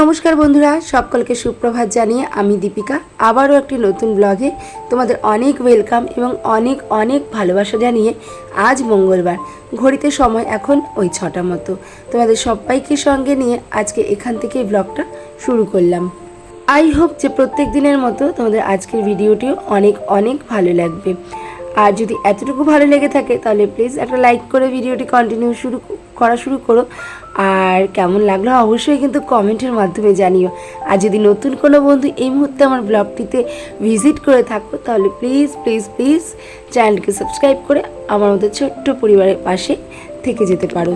নমস্কার বন্ধুরা, সকলকে সুপ্রভাত জানিয়ে আমি দীপিকা। আবারও একটি নতুন ব্লগে তোমাদের অনেক ওয়েলকাম এবং অনেক অনেক ভালোবাসা জানিয়ে আজ মঙ্গলবার, ঘড়িতে সময় এখন ওই ছটা মতো। তোমাদের সবাইকে সঙ্গে নিয়ে আজকে এখান থেকে ব্লগটা শুরু করলাম। আই হোপ যে প্রত্যেক দিনের মতো তোমাদের আজকের ভিডিওটিও অনেক অনেক ভালো লাগবে। আর যদি এতটুকু ভালো লেগে থাকে, তাহলে প্লিজ একটা লাইক করে ভিডিওটি কন্টিনিউ শুরু করা শুরু করো। আর কেমন লাগল অবশ্যই কিন্তু কমেন্টের মাধ্যমে জানিও। আর যদি নতুন কোনো বন্ধু এই মুহূর্তে আমার ব্লগটিতে ভিজিট করে থাকো, তাহলে প্লিজ প্লিজ প্লিজ চ্যানেলকে সাবস্ক্রাইব করে আমার মতো ছোট্ট পরিবারের পাশে থেকে যেতে পারো।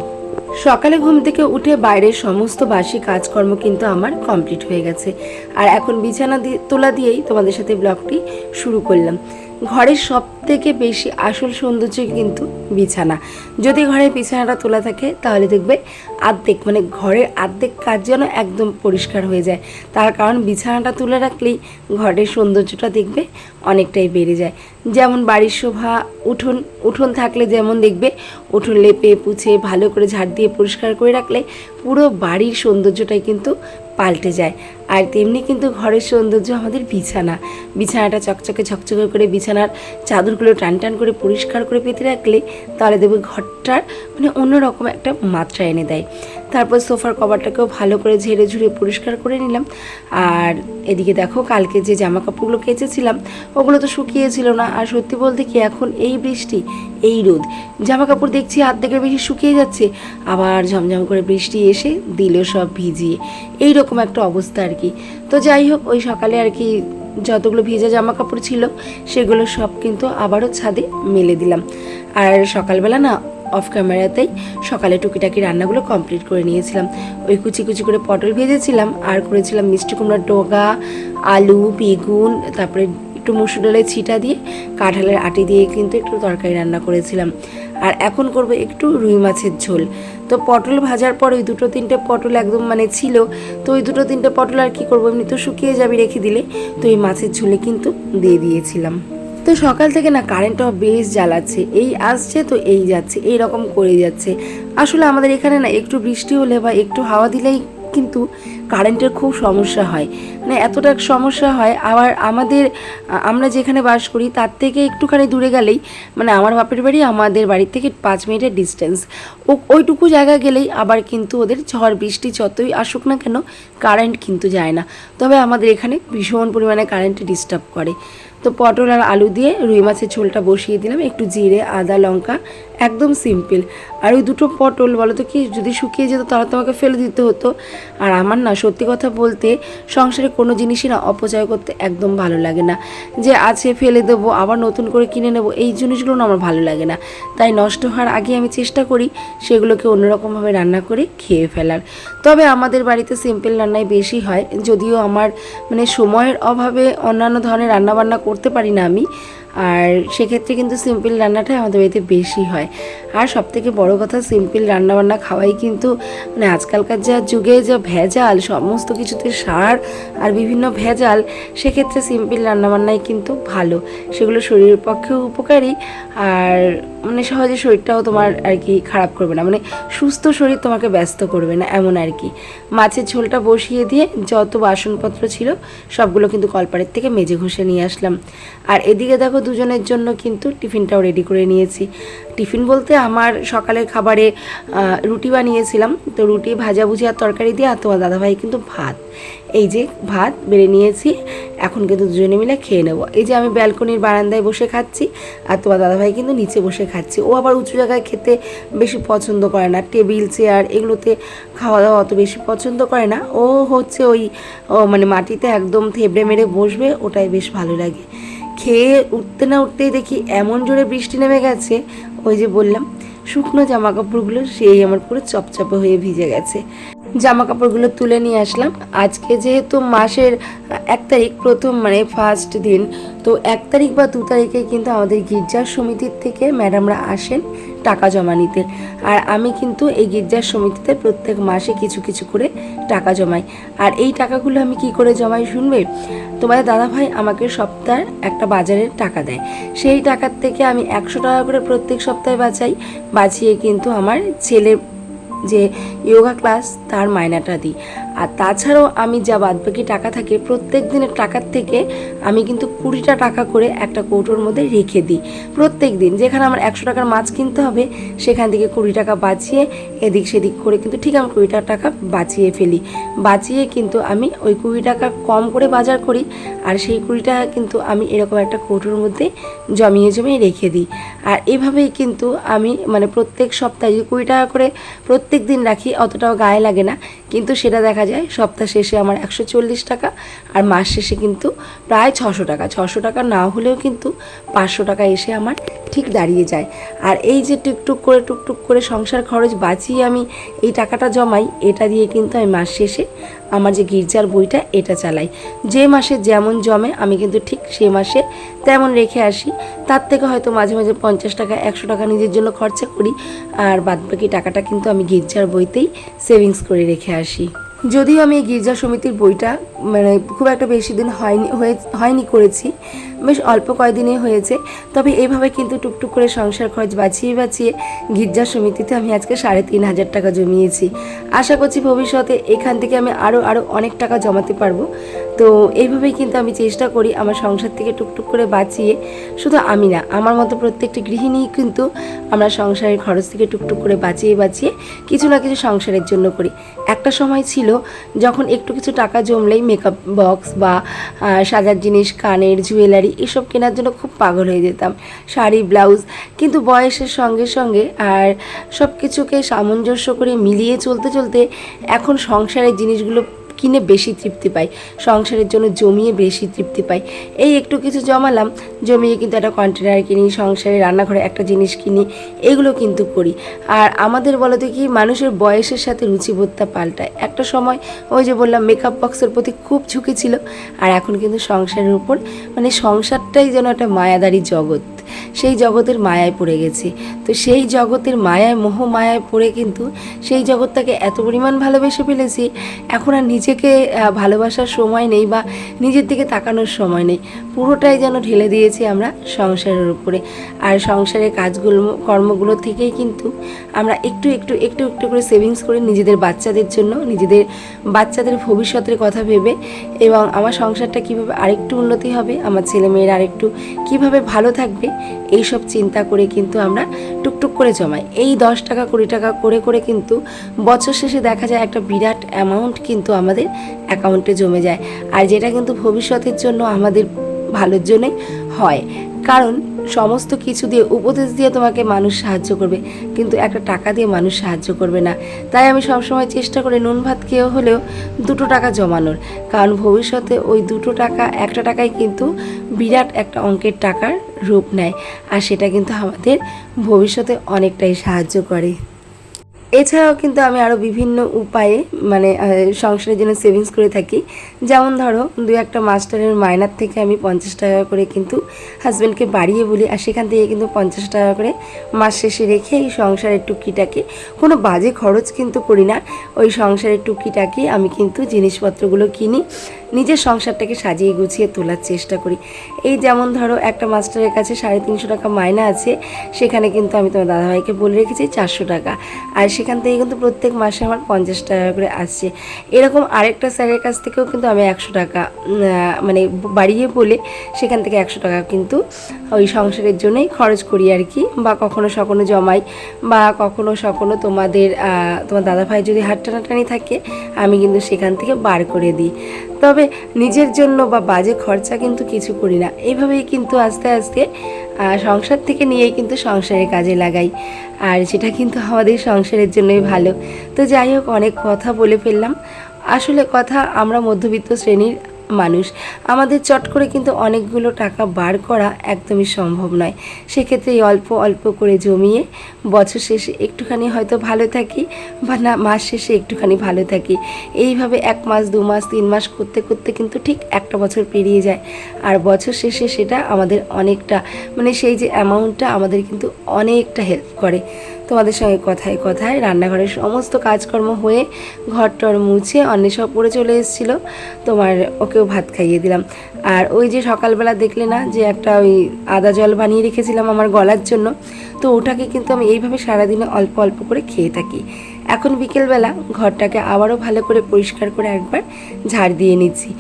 সকালে ঘুম থেকে উঠে বাইরের সমস্ত বাসি কাজকর্ম কিন্তু আমার কমপ্লিট হয়ে গেছে। আর এখন বিছানা দিয়ে তোলা দিয়েই তোমাদের সাথে ব্লগটি শুরু করলাম। ঘরের সব থেকে বেশি আসল সৌন্দর্য কিন্তু বিছানা। যদি ঘরের বিছানাটা তোলা থাকে, তাহলে দেখবে আর্ধেক মানে ঘরের আর্ধেক কাজ যেন একদম পরিষ্কার হয়ে যায়। তার কারণ বিছানাটা তুলে রাখলেই ঘরের সৌন্দর্যটা দেখবে অনেকটাই বেড়ে যায়। যেমন বাড়ির শোভা, উঠোন উঠোন থাকলে যেমন দেখবে উঠোন লেপে, পুছে, ভালো করে ঝাড় দিয়ে পরিষ্কার করে রাখলে পুরো বাড়ির সৌন্দর্যটাই কিন্তু পাল্টে যায়। আর তেমনি কিন্তু ঘরের সৌন্দর্য আমাদের বিছানা। বিছানাটা চকচকে ঝকচকে করে বিছানার চাদরগুলো টান টান করে পরিষ্কার করে পেতে রাখলে তাহলে দেখবে ঘরটার মানে অন্যরকম একটা মাত্রা এনে দেয়। তারপর সোফার কভারটাকেও ভালো করে ঝেড়ে ঝুড়ে পরিষ্কার করে নিলাম। আর এদিকে দেখো, কালকে যে জামা কাপড়গুলো কেচেছিলাম, ওগুলো তো শুকিয়েছিল না। আর সত্যি বলতে কি, এখন এই বৃষ্টি, এই রোদ জামা কাপড় দেখছি অর্ধেকের বেশি শুকিয়ে যাচ্ছে। আবার ঝমঝম করে বৃষ্টি এসে দিল সব ভিজিয়ে। এই রকম একটা অবস্থা আর কি। তো যাই হোক, ওই সকালে আর কি যতগুলো ভিজা জামা কাপড় ছিল, সেগুলো সব কিন্তু আবারও ছাদে মেলে দিলাম। আর সকালবেলা না অফ ক্যামেরাতেই সকালে টুকিটাকি রান্নাগুলো কমপ্লিট করে নিয়েছিলাম। ওই কুচি কুচি করে পটল ভেজেছিলাম, আর করেছিলাম মিষ্টি কুমড়ার ডোগা, আলু, বেগুন, তারপরে একটু মুসুর ডালের ছিটা দিয়ে কাঁঠালের আটি দিয়ে কিন্তু একটু তরকারি রান্না করেছিলাম। আর এখন করব একটু রুই মাছের ঝোল। তো পটল ভাজার পর ওই দুটো তিনটে পটল একদম মানে ছিল, তো ওই দুটো তিনটে পটল আর কি করব? এমনি তো শুকিয়ে যাবে রেখে দিলে। তো এই মাছের ঝোলে কিন্তু দিয়ে দিয়েছিলাম। তো সকাল থেকে না কারেন্টটাও বেশ জ্বালাচ্ছে। এই আসছে তো এই যাচ্ছে, এই রকম করে যাচ্ছে। আসলে আমাদের এখানে না একটু বৃষ্টি হলে বা একটু হাওয়া দিলেই কিন্তু কারেন্টের খুব সমস্যা হয়। মানে এতটা সমস্যা হয়, আবার আমাদের, আমরা যেখানে বাস করি তার থেকে একটুখানি দূরে গেলেই মানে আমার বাপের বাড়ি, আমাদের বাড়ির থেকে পাঁচ মিনিটের ডিস্টেন্স ও, ওইটুকু জায়গা গেলেই আবার কিন্তু ওদের ঝড়, বৃষ্টি যতই আসুক না কেন কারেন্ট কিন্তু যায় না। তবে আমাদের এখানে ভীষণ পরিমাণে কারেন্টে ডিস্টার্ব করে। তো পটল আর আলু দিয়ে রুই মাছের ঝোলটা বসিয়ে দিলাম। একটু জিরে আদা লঙ্কা একদম সিম্পল। আর ওই দুটো পটল বলো তো কি, যদি শুকিয়ে যেত তাহলে তোমাকে ফেলে দিতে হতো। আর আমার না সত্যি কথা বলতে সংসারে কোনো জিনিসই না অপচয় করতে একদম ভালো লাগে না। যে আছে ফেলে দেবো, আবার নতুন করে কিনে নেব, এই জিনিসগুলো না আমার ভালো লাগে না। তাই নষ্ট হওয়ার আগে আমি চেষ্টা করি সেগুলোকে অন্যরকমভাবে রান্না করে খেয়ে ফেলার। তবে আমাদের বাড়িতে সিম্পল রান্নাই বেশি হয়। যদিও আমার মানে সময়ের অভাবে অন্যান্য ধরনের রান্নাবান্না করতে পারি না আমি। আর সেক্ষেত্রে কিন্তু সিম্পল রান্নাটাই আমাদের বাড়িতে বেশি হয়। আর সবথেকে বড় কথা, সিম্পল রান্নাবান্না খাওয়াই কিন্তু মানে আজকালকার যা যুগে যা ভেজাল, সমস্ত কিছুতে সার আর বিভিন্ন ভেজাল, সেক্ষেত্রে সিম্পল রান্নাবান্নাই কিন্তু ভালো। সেগুলো শরীরের পক্ষেও উপকারী আর মানে সহজে শরীরটাও তোমার আর কি খারাপ করবে না। মানে সুস্থ শরীর তোমাকে ব্যস্ত করবে না, এমন আর কি। মাছের ঝোলটা বসিয়ে দিয়ে যত বাসনপত্র ছিল, সবগুলো কিন্তু কলপাড়ের থেকে মেজে ঘষে নিয়ে আসলাম। আর এদিকে দেখো দুজনের জন্য কিন্তু টিফিনটাও রেডি করে নিয়েছি। টিফিন বলতে আমার সকালের খাবারে রুটি বানিয়েছিলাম। তো রুটি, ভাজা ভুজি আর তরকারি দিয়ে আর তোমার দাদাভাই কিন্তু ভাত। এই যে ভাত বেড়ে নিয়েছি, এখন কিন্তু দুজনে মিলে খেয়ে নেব। এই যে আমি ব্যালকনির বারান্দায় বসে খাচ্ছি আর তোমার দাদাভাই কিন্তু নিচে বসে খাচ্ছি। ও আবার উঁচু জায়গায় খেতে বেশি পছন্দ করে না। টেবিল, চেয়ার এগুলোতে খাওয়া দাওয়া অত বেশি পছন্দ করে না। ও হচ্ছে ওই মানে মাটিতে একদম থেবড়ে মেরে বসবে, ওটাই বেশ ভালো লাগে। খেয়ে উঠতে না উঠতেই দেখি এমন জোরে বৃষ্টি নেমে গেছে, ওই যে বললাম, শুকনো জামা কাপড়গুলো সেই আমার পুরো চপচপে হয়ে ভিজে গেছে। জামা কাপড়গুলো তুলে নিয়ে আসলাম। আজকে যেহেতু মাসের, এক তারিখ প্রথম মানে ফার্স্ট দিন, তো এক তারিখ বা দু তারিখে কিন্তু আমাদের গির্জা সমিতির থেকে ম্যাডামরা আসেন। টাকা জমা নিতে। আর আমি কিন্তু এই গির্জার সমিতিতে প্রত্যেক মাসে কিছু কিছু করে টাকা জমাই। আর এই টাকাগুলো আমি কি করে জমাই শুনবে? তোমাদের দাদাভাই আমাকে সপ্তাহে একটা বাজারের টাকা দেয়। সেই টাকার থেকে আমি একশো টাকা করে প্রত্যেক সপ্তাহে বাঁচাই। বাঁচিয়ে কিন্তু আমার ছেলে যে যোগা ক্লাস, তার মায়নাটা দিই। আর তাছাড়াও আমি যা বাদবাকি টাকা থাকে, প্রত্যেক দিনের টাকার থেকে আমি কিন্তু কুড়িটা টাকা করে একটা কৌটোর মধ্যে রেখে দিই। প্রত্যেক দিন যেখানে আমার একশো টাকার মাছ কিনতে হবে, সেখান থেকে কুড়ি টাকা বাঁচিয়ে এদিক সেদিক করে কিন্তু ঠিক আমি কুড়িটা টাকা বাঁচিয়ে ফেলি। বাঁচিয়ে কিন্তু আমি ওই কুড়ি টাকা কম করে বাজার করি আর সেই কুড়ি টাকা কিন্তু আমি এরকম একটা কৌটোর মধ্যে জমিয়ে জমিয়ে রেখে দিই। আর এভাবেই কিন্তু আমি মানে প্রত্যেক সপ্তাহে কুড়ি টাকা করে প্রত্যেক দিন রাখি, অতটাও গায়ে লাগে না। কিন্তু সেটা দেখা যায় সপ্তাহ শেষে আমার একশো চল্লিশ টাকা আর মাস শেষে কিন্তু প্রায় ছশো টাকা। ছশো টাকা না হলেও কিন্তু পাঁচশো টাকা এসে আমার ঠিক দাঁড়িয়ে যায়। আর এই যে টুকটুক করে টুকটুক করে সংসার খরচ বাঁচিয়ে আমি এই টাকাটা জমাই, এটা দিয়ে কিন্তু আমি মাস শেষে আমার যে গির্জার বইটা এটা চালাই। যে মাসে যেমন জমে, আমি কিন্তু ঠিক সে মাসে তেমন রেখে আসি। তার থেকে হয়তো মাঝে মাঝে পঞ্চাশ টাকা, একশো টাকা নিজের জন্য খরচা করি। আর বাদবাকি টাকাটা কিন্তু আমি গির্জার বইতেই সেভিংস করে রেখে আসি। যদিও আমি গির্জা সমিতির বইটা মানে খুব একটা বেশি দিন হয়নি, হয়ে, হয়নি করেছি। বেশ অল্প কয়দিনে হয়েছে। তবে এইভাবে কিন্তু টুকটুক করে সংসার খরচ বাঁচিয়ে বাঁচিয়ে গির্জা সমিতিতে আমি আজকে সাড়ে তিন হাজার টাকা জমিয়েছি। আশা করছি ভবিষ্যতে এখান থেকে আমি আরও আরও অনেক টাকা জমাতে পারব। তো এইভাবেই কিন্তু আমি চেষ্টা করি আমার সংসার থেকে টুকটুক করে বাঁচিয়ে। শুধু আমি না, আমার মতো প্রত্যেকটি গৃহিণী কিন্তু আমরা সংসারের খরচ থেকে টুকটুক করে বাঁচিয়ে বাঁচিয়ে কিছু না কিছু সংসারের জন্য করি। একটা সময় ছিল যখন একটু কিছু টাকা জমলেই মেকআপ বক্স বা সাজার জিনিস, কানের জুয়েলারি এসব কেনার জন্য খুব পাগল হয়ে যেতাম। শাড়ি, ব্লাউজ, কিন্তু বয়সের সঙ্গে সঙ্গে আর সব কিছুকে সামঞ্জস্য করে মিলিয়ে চলতে চলতে এখন সংসারের জিনিসগুলো কিনে বেশি তৃপ্তি পাই। সংসারের জন্য জমিয়ে বেশি তৃপ্তি পাই। এই একটু কিছু জমালাম, জমিয়ে কিন্তু একটা কন্টেনার কিনি, সংসারে রান্নাঘরে একটা জিনিস কিনি, এগুলো কিন্তু করি। আর আমাদের বলো তো কি মানুষের বয়সের সাথে রুচিবোধটা পাল্টায়। একটা সময় ওই যে বললাম মেকআপ বক্সের প্রতি খুব ঝুঁকি ছিল। আর এখন কিন্তু সংসারের উপর মানে সংসারটাই যেন একটা মায়াদারি জগৎ। সেই জগতের মায়ায় পড়ে গেছি। তো সেই জগতের মায়ায়, মোহ মায়ায় পড়ে কিন্তু সেই জগৎটাকে এত পরিমাণ ভালোবেসে ফেলেছি, এখন আর নিজেকে ভালোবাসার সময় নেই বা নিজের দিকে তাকানোর সময় নেই। পুরোটাই যেন ঢেলে দিয়েছি আমরা সংসারের উপরে। আর সংসারের কাজগুলো, কর্মগুলো থেকেই কিন্তু আমরা একটু একটু একটু একটু করে সেভিংস করে নিজেদের বাচ্চাদের জন্য, নিজেদের বাচ্চাদের ভবিষ্যতের কথা ভেবে এবং আমার সংসারটা কীভাবে আরেকটু উন্নতি হবে, আমার ছেলেমেয়েরা আরেকটু কীভাবে ভালো থাকবে এই সব চিন্তা করে কিন্তু আমরা টুকটুক করে জমাই। এই দশ টাকা, কুড়ি টাকা করে করে কিন্তু বছর শেষে দেখা যায় একটা বিরাট অ্যামাউন্ট কিন্তু আমাদের অ্যাকাউন্টে জমে যায়। আর যেটা কিন্তু ভবিষ্যতের জন্য আমাদের ভালোর জন্যই হয়। কারণ সমস্ত কিছু দিয়ে উপদেশ দিয়ে তোমাকে মানুষ সাহায্য করবে, কিন্তু একটা টাকা দিয়ে মানুষ সাহায্য করবে না। তাই আমি সবসময় চেষ্টা করি নুন ভাত খেয়েও হলেও দুটো টাকা জমানোর। কারণ ভবিষ্যতে ওই দুটো টাকা, একটা টাকায় কিন্তু বিরাট একটা অঙ্কের টাকার রূপ নেয়, আর সেটা কিন্তু আমাদের ভবিষ্যতে অনেকটাই সাহায্য করে। এছাড়াও কিন্তু আমি আরও বিভিন্ন উপায়ে মানে সংসারের জন্য সেভিংস করে থাকি। যেমন ধরো, দু একটা মাস্টারের মাইনার থেকে আমি পঞ্চাশ টাকা করে কিন্তু হাজব্যান্ডকে বাড়িয়ে বলি, আর সেখান থেকে কিন্তু পঞ্চাশ টাকা করে মাস শেষে রেখে এই সংসারের টুকিটাকি, কোনো বাজে খরচ কিন্তু করি না। ওই সংসারের টুকিটাকি আমি কিন্তু জিনিসপত্রগুলো কিনি। নিজের সংসারটাকে সাজিয়ে গুছিয়ে তোলার চেষ্টা করি। এই যেমন ধরো একটা মাস্টারের কাছে সাড়ে তিনশো টাকা মায়না আছে, সেখানে কিন্তু আমি তোমার দাদাভাইকে বলে রেখেছি চারশো টাকা। আর সেখান থেকে কিন্তু প্রত্যেক মাসে আমার পঞ্চাশ টাকা করে আসছে। এরকম আরেকটা স্যারের কাছ থেকেও কিন্তু আমি একশো টাকা মানে বাড়িয়ে বলে সেখান থেকে একশো টাকা কিন্তু ওই সংসারের জন্যই খরচ করি আর কি। বা কখনো সকনো জমাই, বা কখনো সকনো তোমাদের তোমার দাদাভাই যদি হাট টানাটানি থাকে, আমি কিন্তু সেখান থেকে বার করে দিই। তবে নিজের জন্য বা বাজে খরচা কিন্তু কিছু করি না। এইভাবেই কিন্তু আস্তে আস্তে সংসার থেকে নিয়েই কিন্তু সংসারের কাজে লাগাই। আর সেটা কিন্তু আমাদের সংসারের জন্যই ভালো। তো যাই হোক, অনেক কথা বলে ফেললাম। আসলে কথা আমরা মধ্যবিত্ত শ্রেণির মানুষ। আমাদের চট করে কিন্তু অনেকগুলো টাকা বার করা একদমই সম্ভব নয়। সেক্ষেত্রে অল্প অল্প করে জমিয়ে বছর শেষে একটুখানি হয়তো ভালো থাকি বা না, মাস শেষে একটুখানি ভালো থাকি। এইভাবে এক মাস, দু মাস, তিন মাস করতে করতে কিন্তু ঠিক একটা বছর পেরিয়ে যায়। আর বছর শেষে সেটা আমাদের অনেকটা মানে সেই যে অ্যামাউন্টটা আমাদের কিন্তু অনেকটা হেল্প করে। তোমাদের সঙ্গে কথায় কথায় রান্নাঘরের সমস্ত কাজকর্ম হয়ে ঘর টর মুছে অন্য সব পরে চলে এসেছিল। তোমার ওকেও ভাত খাইয়ে দিলাম। আর ওই যে সকালবেলা দেখলে না যে একটা ওই আদা জল বানিয়ে রেখেছিলাম আমার গলার জন্য, তো ওটাকে কিন্তু আমি এইভাবে সারাদিনে অল্প অল্প করে খেয়ে থাকি। এখন বিকেলবেলা ঘরটাকে আবারও ভালো করে পরিষ্কার করে একবার ঝাড় দিয়ে নিচ্ছি।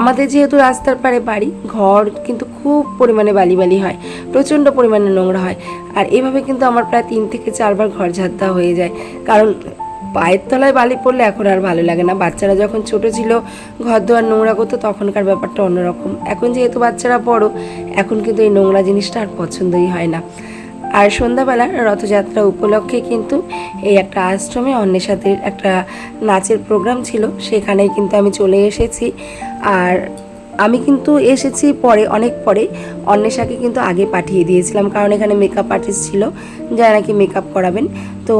আমাদের যেহেতু রাস্তার পাড়ে বাড়ি, ঘর কিন্তু খুব পরিমাণে বালি বালি হয়, প্রচণ্ড পরিমাণে নোংরা হয়। আর এভাবে কিন্তু আমার প্রায় তিন থেকে চারবার ঘর ঝাড় দেওয়া হয়ে যায়। কারণ পায়ের তলায় বালি পড়লে এখন আর ভালো লাগে না। বাচ্চারা যখন ছোট ছিল, ঘর দোয়ার নোংরা করতো, তখনকার ব্যাপারটা অন্যরকম। এখন যেহেতু বাচ্চারা বড়, এখন কিন্তু এই নোংরা জিনিসটা আর পছন্দই হয় না। আর সন্ধ্যাবেলা রথযাত্রা উপলক্ষে কিন্তু এই একটা আশ্রমে অন্বেষাদের একটা নাচের প্রোগ্রাম ছিল। সেখানেই কিন্তু আমি চলে এসেছি। আর আমি কিন্তু এসেছি পরে, অনেক পরে। অন্বেষাকে কিন্তু আগে পাঠিয়ে দিয়েছিলাম, কারণ এখানে মেকআপ আর্টিস্ট ছিল, যারা নাকি মেকআপ করাবেন। তো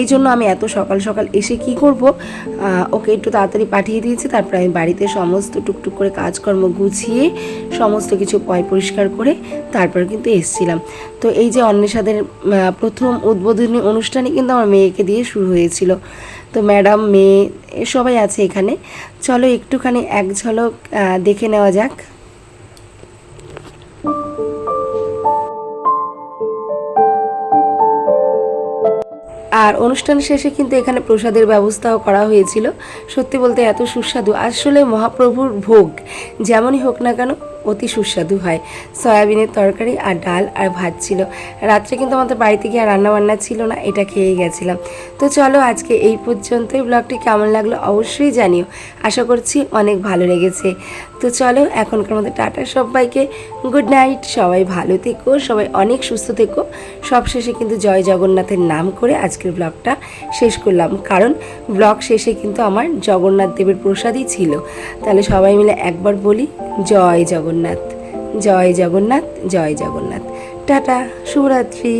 এই জন্য আমি এত সকাল সকাল এসে কি করব? ওকে একটু তাড়াতাড়ি পাঠিয়ে দিয়েছি, তারপর আমি বাড়িতে সমস্ত টুকটুক করে কাজকর্ম গুছিয়ে সমস্ত কিছু পয় পরিষ্কার করে তারপর কিন্তু এসছিলাম। তো এই যে অন্বেষাদের প্রথম উদ্বোধনী অনুষ্ঠানে কিন্তু আমার মেয়েকে দিয়ে শুরু হয়েছিল। তো ম্যাডাম, মেয়ে, সবাই আছে এখানে। চলো একটুখানি এক ঝলক দেখে নেওয়া যাক। আর অনুষ্ঠান শেষে কিন্তু এখানে প্রসাদের ব্যবস্থাও করা হয়েছিল। সত্যি বলতে এত সুস্বাদু। আসলে মহাপ্রভুর ভোগ, যেমনই হোক না কেন অতি সুস্বাদু হয়। সয়াবিনের তরকারি আর ডাল আর ভাত ছিল। রাত্রে কিন্তু আমাদের বাড়িতে গিয়ে রান্নাবান্না ছিল না, এটা খেয়েই গেছিলাম। তো চলো আজকে এই পর্যন্তই। ব্লগটি কেমন লাগল অবশ্যই জানিও। আশা করছি অনেক ভালো লেগেছে। তো চলো, এখনকার মধ্যে টাটা সবাইকে। গুড নাইট, সবাই ভালো থেকো, সবাই অনেক সুস্থ থেকো। সবশেষে কিন্তু জয় জগন্নাথের নাম করে আজকের ব্লগটা শেষ করলাম। কারণ ব্লগ শেষে কিন্তু আমার জগন্নাথ দেবের প্রসাদই ছিল। তাহলে সবাই মিলে একবার বলি, জয় জগন্নাথ। জয় জগন্নাথ জয় জগন্নাথ। টাটা শুভরাত্রি।